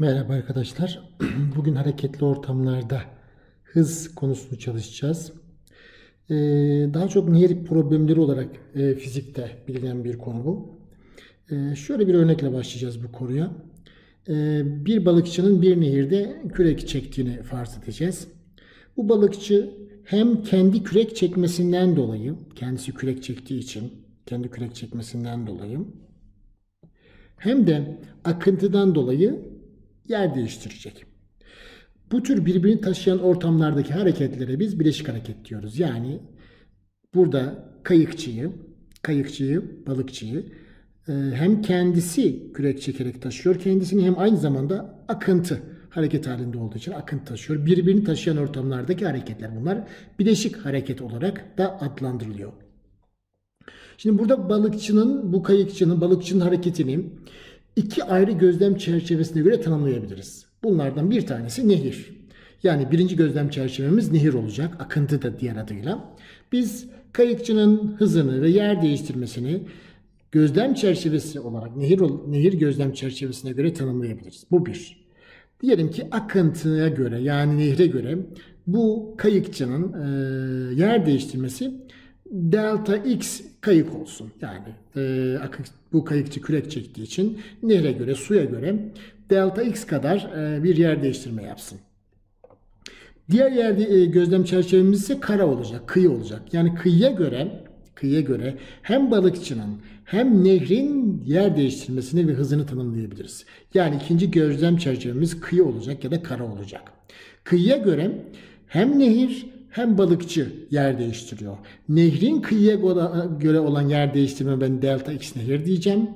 Merhaba arkadaşlar. Bugün hareketli ortamlarda hız konusunu çalışacağız. Ee, daha çok nehir problemleri olarak e, fizikte bilinen bir konu bu. Ee, şöyle bir örnekle başlayacağız bu konuya. Ee, bir balıkçının bir nehirde kürek çektiğini farz edeceğiz. Bu balıkçı hem kendi kürek çekmesinden dolayı, kendisi kürek çektiği için, kendi kürek çekmesinden dolayı hem de akıntıdan dolayı yer değiştirecek. Bu tür birbirini taşıyan ortamlardaki hareketlere biz bileşik hareket diyoruz. Yani burada kayıkçıyı, kayıkçıyı, balıkçıyı e, hem kendisi kürek çekerek taşıyor kendisini hem aynı zamanda akıntı hareket halinde olduğu için akıntı taşıyor. Birbirini taşıyan ortamlardaki hareketler bunlar bileşik hareket olarak da adlandırılıyor. Şimdi burada balıkçının, bu kayıkçının, balıkçının hareketini iki ayrı gözlem çerçevesine göre tanımlayabiliriz. Bunlardan bir tanesi nehir. Yani birinci gözlem çerçevemiz nehir olacak. Akıntı da diğer adıyla. Biz kayıkçının hızını ve yer değiştirmesini gözlem çerçevesi olarak nehir, nehir gözlem çerçevesine göre tanımlayabiliriz. Bu bir. Diyelim ki akıntıya göre yani nehre göre bu kayıkçının e, yer değiştirmesi delta x kayık olsun. Yani e, bu kayıkçı kürek çektiği için nehre göre, suya göre delta x kadar e, bir yer değiştirme yapsın. Diğer yerde e, gözlem çerçevemiz ise kara olacak, kıyı olacak. Yani kıyıya göre kıyıya göre hem balıkçının hem nehrin yer değiştirmesini ve hızını tanımlayabiliriz. Yani ikinci gözlem çerçevemiz kıyı olacak ya da kara olacak. Kıyıya göre hem nehir hem balıkçı yer değiştiriyor. Nehrin kıyıya göre olan yer değiştirme ben delta x nehir diyeceğim.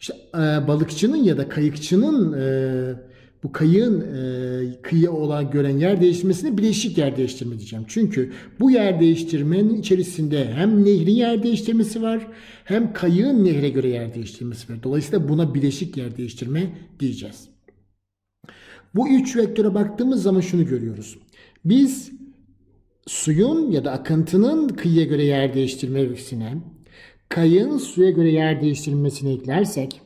İşte e, balıkçının ya da kayıkçının e, bu kayığın e, kıyıya olan gören yer değiştirmesine bileşik yer değiştirme diyeceğim. Çünkü bu yer değiştirmenin içerisinde hem nehrin yer değiştirmesi var hem kayığın nehre göre yer değiştirmesi var. Dolayısıyla buna bileşik yer değiştirme diyeceğiz. Bu üç vektöre baktığımız zaman şunu görüyoruz. Biz suyun ya da akıntının kıyıya göre yer değiştirmesine, kayığın suya göre yer değiştirmesini eklersek,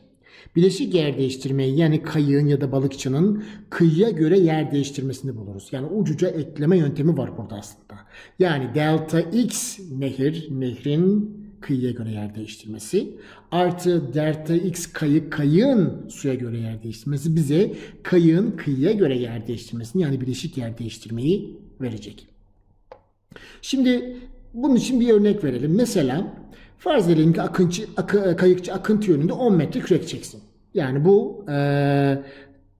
bileşik yer değiştirmeyi yani kayığın ya da balıkçının kıyıya göre yer değiştirmesini buluruz. Yani ucuca ekleme yöntemi var burada aslında. Yani delta x nehir, nehrin kıyıya göre yer değiştirmesi artı delta x kayık kayığın suya göre yer değiştirmesi bize kayığın kıyıya göre yer değiştirmesini yani bileşik yer değiştirmeyi verecek. Şimdi bunun için bir örnek verelim. Mesela farz edelim ki akıncı, akı, kayıkçı akıntı yönünde 10 metre kürek çeksin. Yani bu e,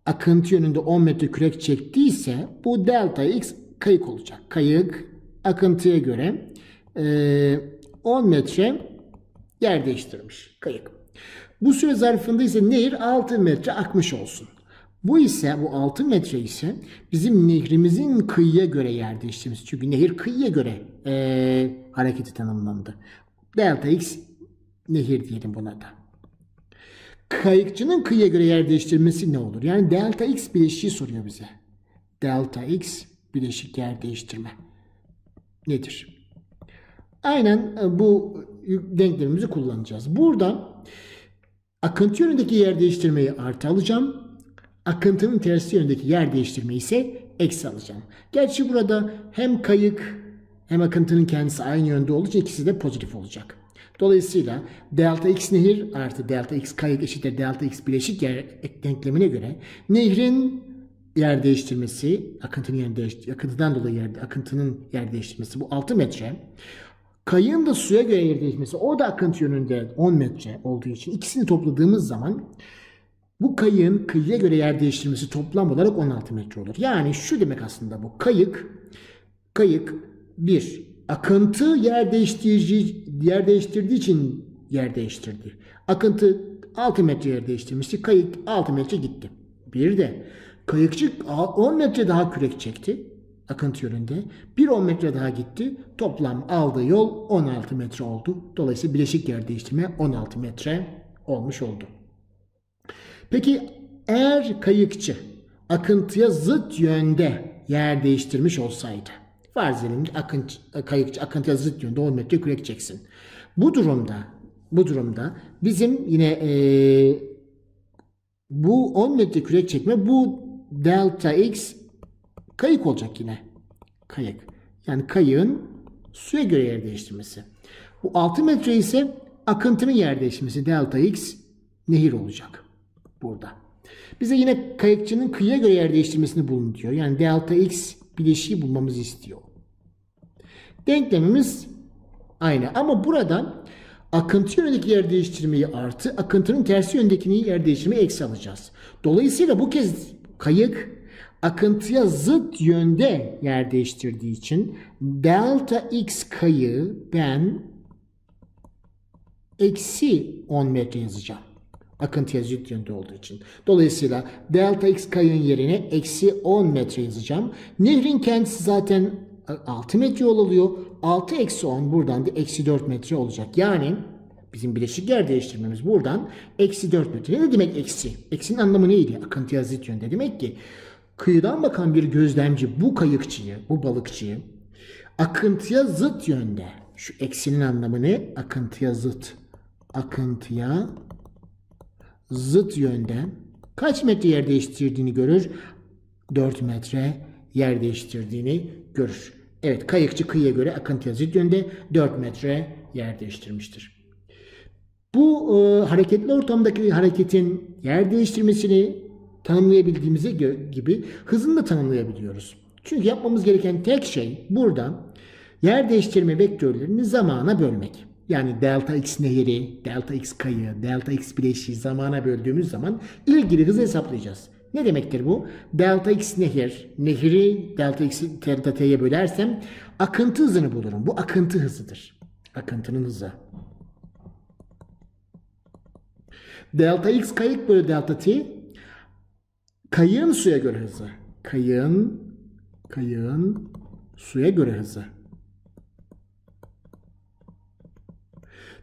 akıntı yönünde 10 metre kürek çektiyse bu delta x kayık olacak. Kayık akıntıya göre e, 10 metre yer değiştirmiş kayık. Bu süre zarfında ise nehir 6 metre akmış olsun. Bu ise bu 6 metre ise bizim nehrimizin kıyıya göre yer değiştirmesi. Çünkü nehir kıyıya göre e, hareketi tanımlandı. Delta x nehir diyelim buna da. Kayıkçının kıyıya göre yer değiştirmesi ne olur? Yani delta x bileşiği soruyor bize. Delta x bileşik yer değiştirme nedir? Aynen bu denklemimizi kullanacağız. Burada akıntı yönündeki yer değiştirmeyi artı alacağım. Akıntının tersi yönündeki yer değiştirmeyi ise eksi alacağım. Gerçi burada hem kayık hem akıntının kendisi aynı yönde olduğu için ikisi de pozitif olacak. Dolayısıyla delta x nehir artı delta x kayık eşittir delta x bileşik yer denklemine göre nehrin yer değiştirmesi, akıntının yer değiştir akıntıdan dolayı yer, akıntının yer değiştirmesi bu 6 metre. Kayığın da suya göre yer değiştirmesi o da akıntı yönünde 10 metre olduğu için ikisini topladığımız zaman bu kayığın kıyıya göre yer değiştirmesi toplam olarak 16 metre olur. Yani şu demek aslında bu. Kayık kayık bir akıntı yer değiştirici yer değiştirdiği için yer değiştirdi. Akıntı 6 metre yer değiştirmişti. Kayık 6 metre gitti. Bir de kayıkçı 10 metre daha kürek çekti akıntı yönünde. Bir 10 metre daha gitti. Toplam aldığı yol 16 metre oldu. Dolayısıyla bileşik yer değiştirme 16 metre olmuş oldu. Peki eğer kayıkçı akıntıya zıt yönde yer değiştirmiş olsaydı farz edelim ki akıntı, kayıkçı akıntıya zıt yönde 10 metre kürek çeksin. Bu durumda bu durumda bizim yine e, Bu 10 metre kürek çekme. Bu delta x kayık olacak yine. Kayık. Yani kayığın suya göre yer değiştirmesi. Bu 6 metre ise akıntının yer değiştirmesi. Delta x nehir olacak. Burada. Bize yine kayıkçının kıyıya göre yer değiştirmesini bulun diyor. Yani delta x bileşiği bulmamızı istiyor. Denklemimiz aynı ama burada akıntı yönündeki yer değiştirmeyi artı, akıntının tersi yönündekini yer değiştirmeyi eksi alacağız. Dolayısıyla bu kez kayık akıntıya zıt yönde yer değiştirdiği için delta x kayığı ben eksi 10 metre yazacağım. Akıntıya zıt yönde olduğu için. Dolayısıyla delta x kayığın yerine eksi 10 metre yazacağım. Nehrin kendisi zaten 6 metre yol alıyor. 6 eksi 10 buradan da eksi 4 metre olacak. Yani bizim bileşik yer değiştirmemiz buradan eksi 4 metre. Ne demek eksi? Eksinin anlamı neydi? Akıntıya zıt yönde. Demek ki kıyıdan bakan bir gözlemci bu kayıkçıyı, bu balıkçıyı akıntıya zıt yönde. Şu eksinin anlamı ne? Akıntıya zıt. Akıntıya zıt yönde kaç metre yer değiştirdiğini görür? 4 metre yer değiştirdiğini görür. Evet kayıkçı kıyıya göre akıntıya zıt yönde 4 metre yer değiştirmiştir. Bu e, hareketli ortamdaki hareketin yer değiştirmesini tanımlayabildiğimize gö- gibi hızını da tanımlayabiliyoruz. Çünkü yapmamız gereken tek şey burada yer değiştirme vektörlerini zamana bölmek. Yani delta x nehri, delta x kayığı, delta x bileşiği zamana böldüğümüz zaman ilgili hızı hesaplayacağız. Ne demektir bu? Delta x nehir, nehri delta x delta t'ye bölersem akıntı hızını bulurum. Bu akıntı hızıdır. Akıntının hızı. Delta x kayık bölü delta t kayığın suya göre hızı. Kayığın kayığın suya göre hızı.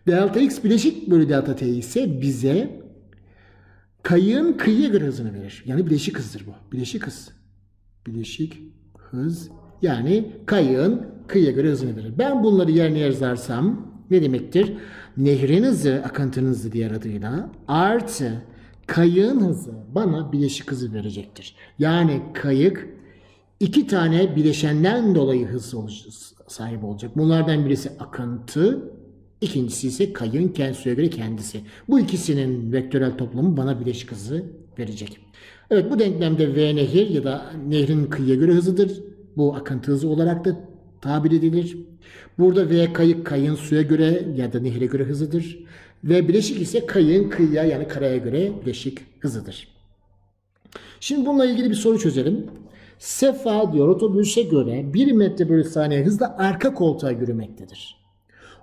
Delta x bileşik bölü delta t ise bize kayığın kıyıya göre hızını verir. Yani bileşik hızdır bu. Bileşik hız. Bileşik hız yani kayığın kıyıya göre hızını verir. Ben bunları yerine yazarsam ne demektir? Nehrin hızı, akıntının hızı diğer adıyla artı kayığın hızı bana bileşik hızı verecektir. Yani kayık iki tane bileşenden dolayı hız sahip olacak. Bunlardan birisi akıntı, ikincisi ise suya göre kendisi. Bu ikisinin vektörel toplamı bana bileşik hızı verecek. Evet bu denklemde V nehir ya da nehrin kıyıya göre hızıdır. Bu akıntı hızı olarak da tabir edilir. Burada V kayık kayığın suya göre ya da nehre göre hızıdır. Ve bileşik ise kayığın kıyıya yani karaya göre bileşik hızıdır. Şimdi bununla ilgili bir soru çözelim. Sefa diyor otobüse göre 1 metre bölü saniye hızla arka koltuğa yürümektedir.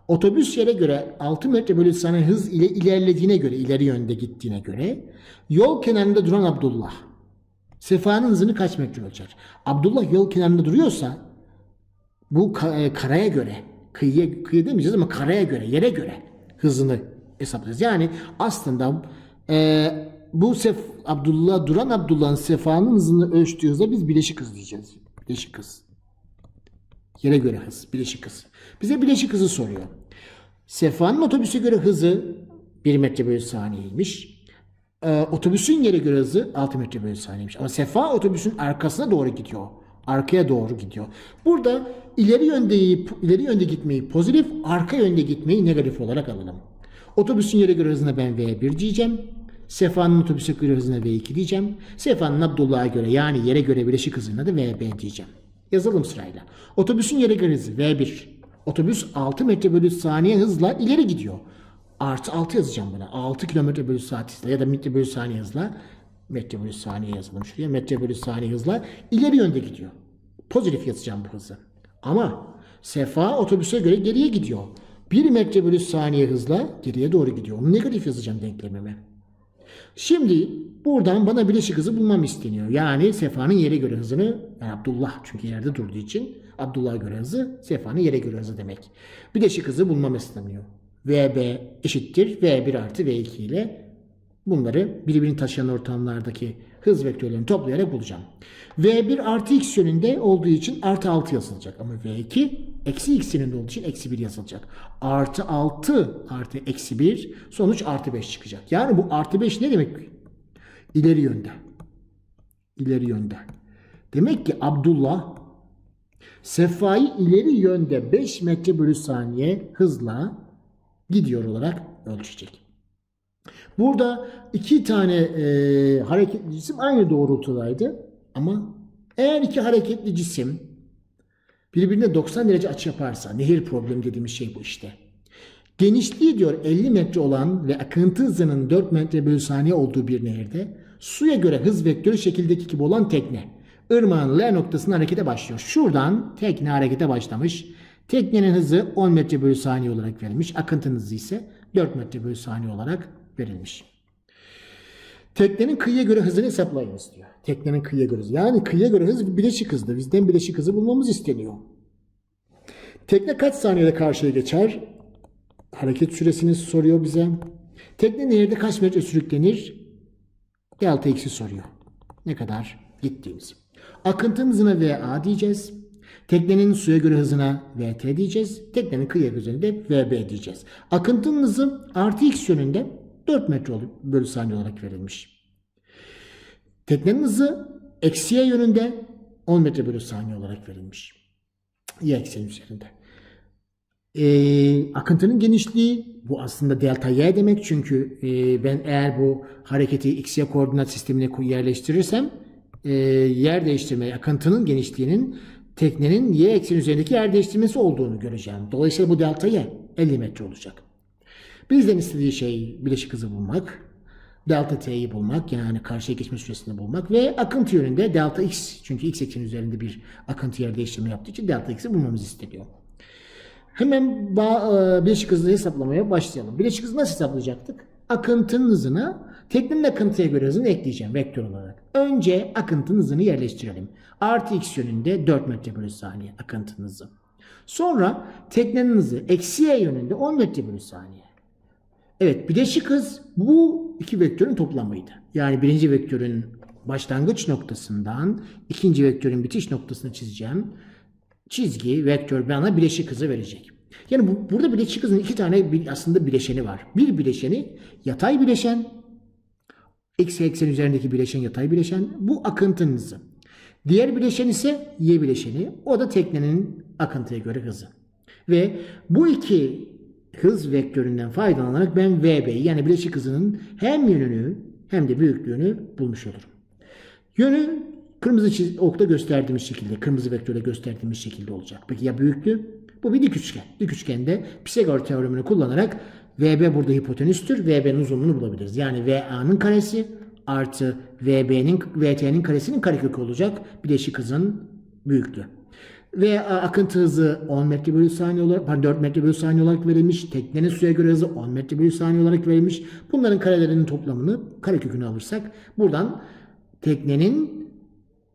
Otobüs yere göre 6 metre bölü saniye hız ile ilerlediğine göre, ileri yönde gittiğine göre yol kenarında duran Abdullah Sefa'nın hızını kaç metre ölçer? Abdullah yol kenarında duruyorsa bu e, karaya göre, kıyıya, kıyı demeyeceğiz ama karaya göre, yere göre hızını hesaplayacağız. Yani aslında e, bu Sef Abdullah duran Abdullah'ın Sefa'nın hızını ölçtüğü hıza biz bileşik hız diyeceğiz. Bileşik hız. Yere göre hız, bileşik hız. Bize bileşik hızı soruyor. Sefa'nın otobüse göre hızı 1 metre bölü saniyeymiş. Ee, otobüsün yere göre hızı 6 metre bölü saniyeymiş. Ama Sefa otobüsün arkasına doğru gidiyor. Arkaya doğru gidiyor. Burada ileri yönde ileri yönde gitmeyi pozitif, arka yönde gitmeyi negatif olarak alalım. Otobüsün yere göre hızına ben V1 diyeceğim. Sefa'nın otobüse göre hızına V2 diyeceğim. Sefa'nın Abdullah'a göre yani yere göre bileşik hızına da VB diyeceğim. Yazalım sırayla. Otobüsün yere hızı V1. Otobüs 6 metre bölü saniye hızla ileri gidiyor. Artı 6 yazacağım buna. 6 kilometre bölü saat hızla ya da metre bölü saniye hızla metre bölü saniye yazalım şuraya. Metre bölü saniye hızla ileri yönde gidiyor. Pozitif yazacağım bu hızı. Ama Sefa otobüse göre geriye gidiyor. 1 metre bölü saniye hızla geriye doğru gidiyor. Negatif yazacağım denklemime. Şimdi buradan bana bileşik hızı bulmam isteniyor. Yani Sefa'nın yere göre hızını, yani Abdullah çünkü yerde durduğu için Abdullah'a göre hızı, Sefa'nın yere göre hızı demek. Bileşik hızı bulmam isteniyor. VB eşittir V1 artı V2 ile bunları birbirini taşıyan ortamlardaki hız vektörlerini toplayarak bulacağım. V1 artı x yönünde olduğu için artı 6 yazılacak. Ama V2 eksi x yönünde olduğu için eksi 1 yazılacak. Artı 6 artı eksi 1 sonuç artı 5 çıkacak. Yani bu artı 5 ne demek? İleri yönde. İleri yönde. Demek ki Abdullah Sefa'yı ileri yönde 5 metre bölü saniye hızla gidiyor olarak ölçecek. Burada iki tane e, hareketli cisim aynı doğrultudaydı ama eğer iki hareketli cisim birbirine 90 derece açı yaparsa nehir problemi dediğimiz şey bu işte. Genişliği diyor 50 metre olan ve akıntı hızının 4 metre bölü saniye olduğu bir nehirde suya göre hız vektörü şekildeki gibi olan tekne ırmağın L noktasına harekete başlıyor. Şuradan tekne harekete başlamış. Teknenin hızı 10 metre bölü saniye olarak verilmiş. Akıntının hızı ise 4 metre bölü saniye olarak verilmiş. Teknenin kıyıya göre hızını hesaplayınız diyor. Teknenin kıyıya göre hızı. Yani kıyıya göre hız bileşik hızdı. Bizden bileşik hızı bulmamız isteniyor. Tekne kaç saniyede karşıya geçer? Hareket süresini soruyor bize. Tekne nehirde kaç metre sürüklenir? Delta x'i soruyor. Ne kadar gittiğimiz. Akıntı hızına VA diyeceğiz. Teknenin suya göre hızına VT diyeceğiz. Teknenin kıyıya göre de VB diyeceğiz. Akıntının hızı artı x yönünde 4 metre bölü saniye olarak verilmiş. Teknenin hızı eksi y yönünde 10 metre bölü saniye olarak verilmiş. Y ekseni üzerinde. Ee, akıntının genişliği bu aslında delta y demek çünkü e, ben eğer bu hareketi x y koordinat sistemine yerleştirirsem e, yer değiştirme akıntının genişliğinin teknenin y ekseni üzerindeki yer değiştirmesi olduğunu göreceğim. Dolayısıyla bu delta y 50 metre olacak. Bizden istediği şey bileşik hızı bulmak, delta t'yi bulmak yani karşıya geçme süresini bulmak ve akıntı yönünde delta x çünkü x ekseni üzerinde bir akıntı yer değiştirme yaptığı için delta x'i bulmamız isteniyor. Hemen ba- e, bileşik hızını hesaplamaya başlayalım. Bileşik hızı nasıl hesaplayacaktık? Akıntının hızına teknenin akıntıya göre hızını ekleyeceğim vektör olarak. Önce akıntının hızını yerleştirelim. Artı x yönünde 4 metre bölü saniye akıntının hızı. Sonra teknenin hızı eksi y yönünde 10 metre bölü saniye. Evet bileşik hız bu iki vektörün toplamıydı. Yani birinci vektörün başlangıç noktasından ikinci vektörün bitiş noktasını çizeceğim. Çizgi, vektör bana bileşik hızı verecek. Yani bu, burada bileşik hızın iki tane aslında bileşeni var. Bir bileşeni yatay bileşen, x eksen üzerindeki bileşen yatay bileşen. Bu akıntının hızı. Diğer bileşen ise y bileşeni. O da teknenin akıntıya göre hızı. Ve bu iki hız vektöründen faydalanarak ben VB'yi yani bileşik hızının hem yönünü hem de büyüklüğünü bulmuş olurum. Yönü kırmızı okta gösterdiğimiz şekilde, kırmızı vektörle gösterdiğimiz şekilde olacak. Peki ya büyüklüğü? Bu bir dik üçgen. Dik üçgende Pisagor teoremini kullanarak VB burada hipotenüstür. VB'nin uzunluğunu bulabiliriz. Yani VA'nın karesi artı VB'nin VT'nin karesinin karekökü olacak. Bileşik hızın büyüklüğü. Ve akıntı hızı 10 metre bölü saniye olarak, pardon 4 metre bölü saniye olarak verilmiş. Teknenin suya göre hızı 10 metre bölü saniye olarak verilmiş. Bunların karelerinin toplamını karekökünü alırsak buradan teknenin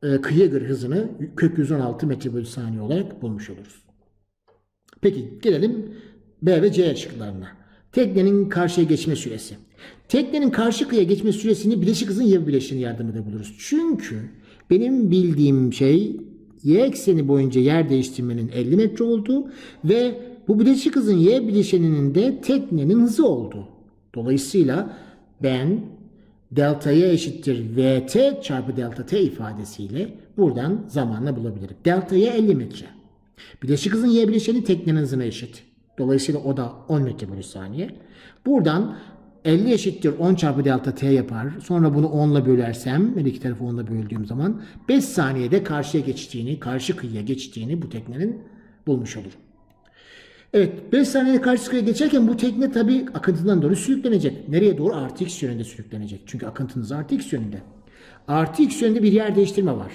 e, göre hızını kök 116 metre bölü saniye olarak bulmuş oluruz. Peki gelelim B ve C şıklarına. Teknenin karşıya geçme süresi. Teknenin karşı kıyıya geçme süresini bileşik hızın y bileşeni yardımıyla buluruz. Çünkü benim bildiğim şey y ekseni boyunca yer değiştirmenin 50 metre olduğu ve bu bileşik hızın y bileşeninin de teknenin hızı olduğu. Dolayısıyla ben delta y eşittir vt çarpı delta t ifadesiyle buradan zamanla bulabilirim. Delta y 50 metre. Bileşik hızın y bileşeni teknenin hızına eşit. Dolayısıyla o da 10 metre bölü saniye. Buradan 50 eşittir 10 çarpı delta t yapar. Sonra bunu 10 ile bölersem, ben iki tarafı 10 ile böldüğüm zaman 5 saniyede karşıya geçtiğini, karşı kıyıya geçtiğini bu teknenin bulmuş olurum. Evet 5 saniyede karşı kıyıya geçerken bu tekne tabi akıntıdan doğru sürüklenecek. Nereye doğru? Artı x yönünde sürüklenecek. Çünkü akıntınız artı x yönünde. Artı x yönünde bir yer değiştirme var.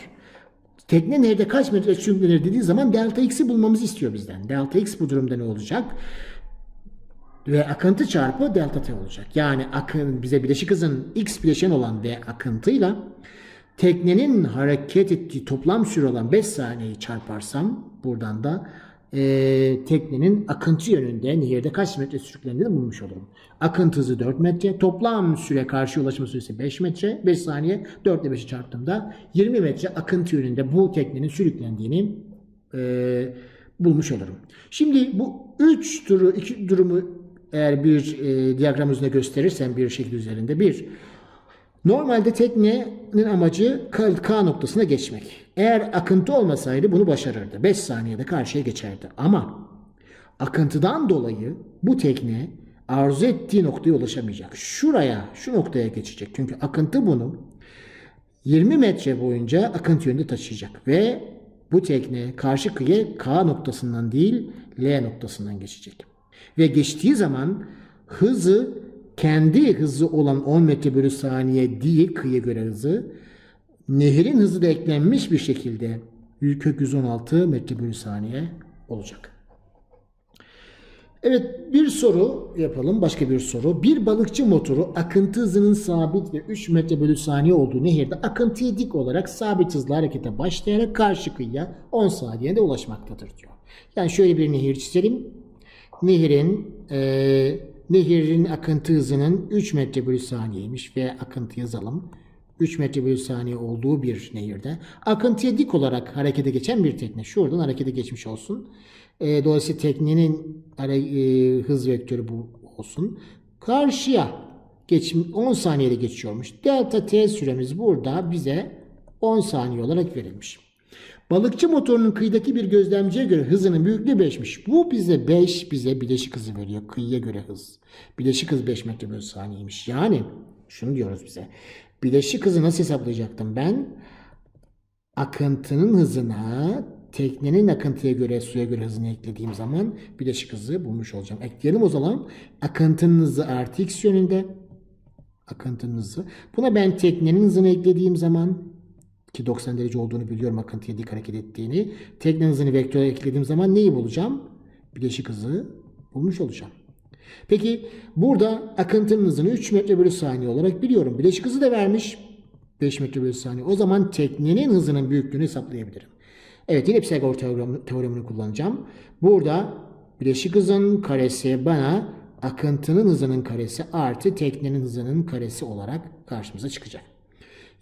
Tekne nerede kaç metre sürüklenir dediği zaman delta x'i bulmamızı istiyor bizden. Delta x bu durumda ne olacak? Ve akıntı çarpı delta t olacak. Yani akın bize bileşik hızın x bileşen olan ve akıntıyla teknenin hareket ettiği toplam süre olan 5 saniyeyi çarparsam buradan da eee, teknenin akıntı yönünde nehirde kaç metre sürüklendiğini bulmuş olurum. Akıntı hızı 4 metre. Toplam süre karşıya ulaşma süresi 5 metre. 5 saniye 4 ile 5'i çarptığımda 20 metre akıntı yönünde bu teknenin sürüklendiğini eee, bulmuş olurum. Şimdi bu 3 turu, iki durumu eğer bir e, diyagram üzerinde gösterirsem bir şekil üzerinde bir Normalde teknenin amacı K, K noktasına geçmek. Eğer akıntı olmasaydı bunu başarırdı. 5 saniyede karşıya geçerdi. Ama akıntıdan dolayı bu tekne arzu ettiği noktaya ulaşamayacak. Şuraya, şu noktaya geçecek. Çünkü akıntı bunu 20 metre boyunca akıntı yönünde taşıyacak ve bu tekne karşı kıyı K noktasından değil L noktasından geçecek. Ve geçtiği zaman hızı kendi hızı olan 10 metre bölü saniye değil kıyı göre hızı nehrin hızı da eklenmiş bir şekilde kök 116 metre bölü saniye olacak. Evet bir soru yapalım. Başka bir soru. Bir balıkçı motoru akıntı hızının sabit ve 3 metre bölü saniye olduğu nehirde akıntıya dik olarak sabit hızla harekete başlayarak karşı kıyıya 10 saniyede ulaşmaktadır diyor. Yani şöyle bir nehir çizelim. Nehirin e, nehirin akıntı hızının 3 metre bölü saniyeymiş ve akıntı yazalım. 3 metre bölü saniye olduğu bir nehirde akıntıya dik olarak harekete geçen bir tekne. Şuradan harekete geçmiş olsun. E, dolayısıyla teknenin e, hız vektörü bu olsun. Karşıya geç, 10 saniyede geçiyormuş. Delta T süremiz burada bize 10 saniye olarak verilmiş. Balıkçı motorunun kıyıdaki bir gözlemciye göre hızının büyüklüğü 5'miş. Bu bize 5 bize bileşik hızı veriyor. Kıyıya göre hız. Bileşik hız 5 metre bölü saniyeymiş. Yani şunu diyoruz bize. Bileşik hızı nasıl hesaplayacaktım ben? akıntının hızına teknenin akıntıya göre suya göre hızını eklediğim zaman bileşik hızı bulmuş olacağım. Ekleyelim o zaman akıntının hızı artı x yönünde akıntının hızı. Buna ben teknenin hızını eklediğim zaman ki 90 derece olduğunu biliyorum akıntıya dik hareket ettiğini. Teknenin hızını vektöre eklediğim zaman neyi bulacağım? Bileşik hızı bulmuş olacağım. Peki burada akıntının hızını 3 metre bölü saniye olarak biliyorum. Bileşik hızı da vermiş. 5 metre bölü saniye. O zaman teknenin hızının büyüklüğünü hesaplayabilirim. Evet yine Pisagor teorem- teoremini kullanacağım. Burada bileşik hızın karesi bana akıntının hızının karesi artı teknenin hızının karesi olarak karşımıza çıkacak.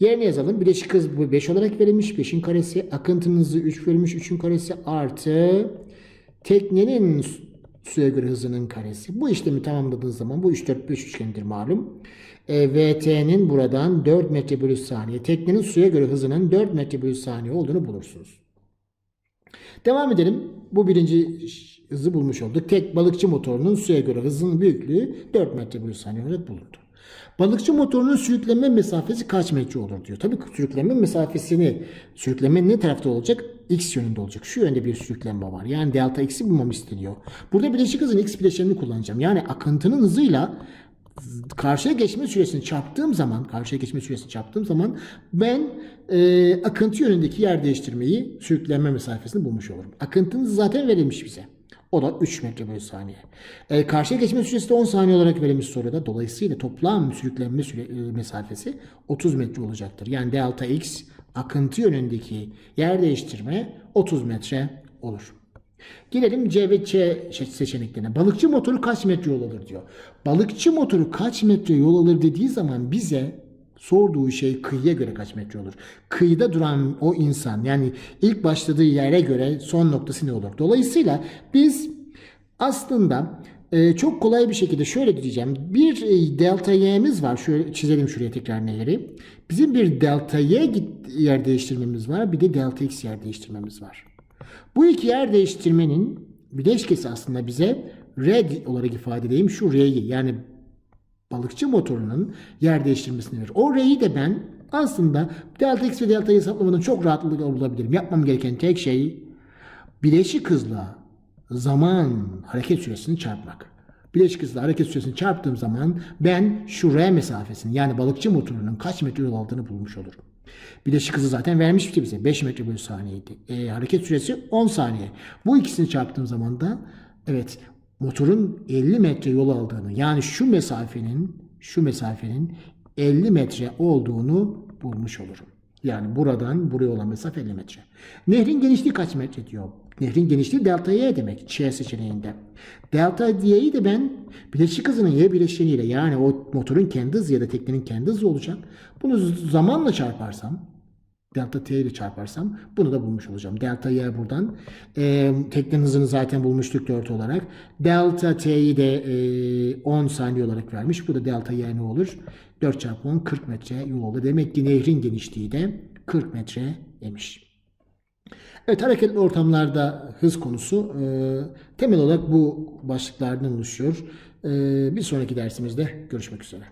Yerine yazalım. Bileşik hız bu 5 olarak verilmiş. 5'in karesi. Akıntının hızı 3 verilmiş. 3'ün karesi artı teknenin su- suya göre hızının karesi. Bu işlemi tamamladığınız zaman bu 3 4 5 üçgenidir malum. E, VT'nin buradan 4 metre bölü saniye. Teknenin suya göre hızının 4 metre bölü saniye olduğunu bulursunuz. Devam edelim. Bu birinci hızı bulmuş olduk. Tek balıkçı motorunun suya göre hızının büyüklüğü 4 metre bölü saniye olarak bulundu. Balıkçı motorunun sürüklenme mesafesi kaç metre olur diyor. Tabii sürüklenme mesafesini, sürüklenme ne tarafta olacak? X yönünde olacak. Şu yönde bir sürüklenme var. Yani delta x'i bulmam isteniyor. Burada bileşik hızın x bileşenini kullanacağım. Yani akıntının hızıyla karşıya geçme süresini çarptığım zaman, karşıya geçme süresini çarptığım zaman ben e, akıntı yönündeki yer değiştirmeyi, sürüklenme mesafesini bulmuş olurum. Akıntının hızı zaten verilmiş bize. O da 3 metre bölü saniye. E, karşıya geçme süresi de 10 saniye olarak verilmiş soruda. Dolayısıyla toplam sürüklenme süre, e, mesafesi 30 metre olacaktır. Yani delta x akıntı yönündeki yer değiştirme 30 metre olur. Gelelim C ve C seçeneklerine. Balıkçı motoru kaç metre yol alır diyor. Balıkçı motoru kaç metre yol alır dediği zaman bize sorduğu şey kıyıya göre kaç metre olur. Kıyıda duran o insan yani ilk başladığı yere göre son noktası ne olur. Dolayısıyla biz aslında e, çok kolay bir şekilde şöyle diyeceğim. Bir e, delta y'miz var. Şöyle çizelim şuraya tekrar nehri. Bizim bir delta y yer değiştirmemiz var. Bir de delta x yer değiştirmemiz var. Bu iki yer değiştirmenin bileşkesi aslında bize R olarak ifade edeyim şu R'yi yani balıkçı motorunun yer değiştirmesini verir. O R'yi de ben aslında delta x ve delta y hesaplamadan çok rahatlıkla bulabilirim. Yapmam gereken tek şey bileşik hızla zaman hareket süresini çarpmak. Bileşik hızla hareket süresini çarptığım zaman ben şu R mesafesini yani balıkçı motorunun kaç metre yol aldığını bulmuş olurum. Bileşik hızı zaten vermişti bize. 5 metre bölü saniyeydi. E, hareket süresi 10 saniye. Bu ikisini çarptığım zaman da evet motorun 50 metre yol aldığını yani şu mesafenin şu mesafenin 50 metre olduğunu bulmuş olurum. Yani buradan buraya olan mesafe 50 metre. Nehrin genişliği kaç metre diyor. Nehrin genişliği delta y demek Ç seçeneğinde. Delta y'yi de ben bileşik hızının y bileşeniyle yani o motorun kendi hızı ya da teknenin kendi hızı olacak. Bunu zamanla çarparsam delta t ile çarparsam bunu da bulmuş olacağım. Delta y buradan. E, teknenin hızını zaten bulmuştuk 4 olarak. Delta t'yi de e, 10 saniye olarak vermiş. Bu da delta y ne olur? 4 çarpı 10 40 metre yol oldu. Demek ki nehrin genişliği de 40 metre demiş. Evet hareketli ortamlarda hız konusu e, temel olarak bu başlıklardan oluşuyor. E, bir sonraki dersimizde görüşmek üzere.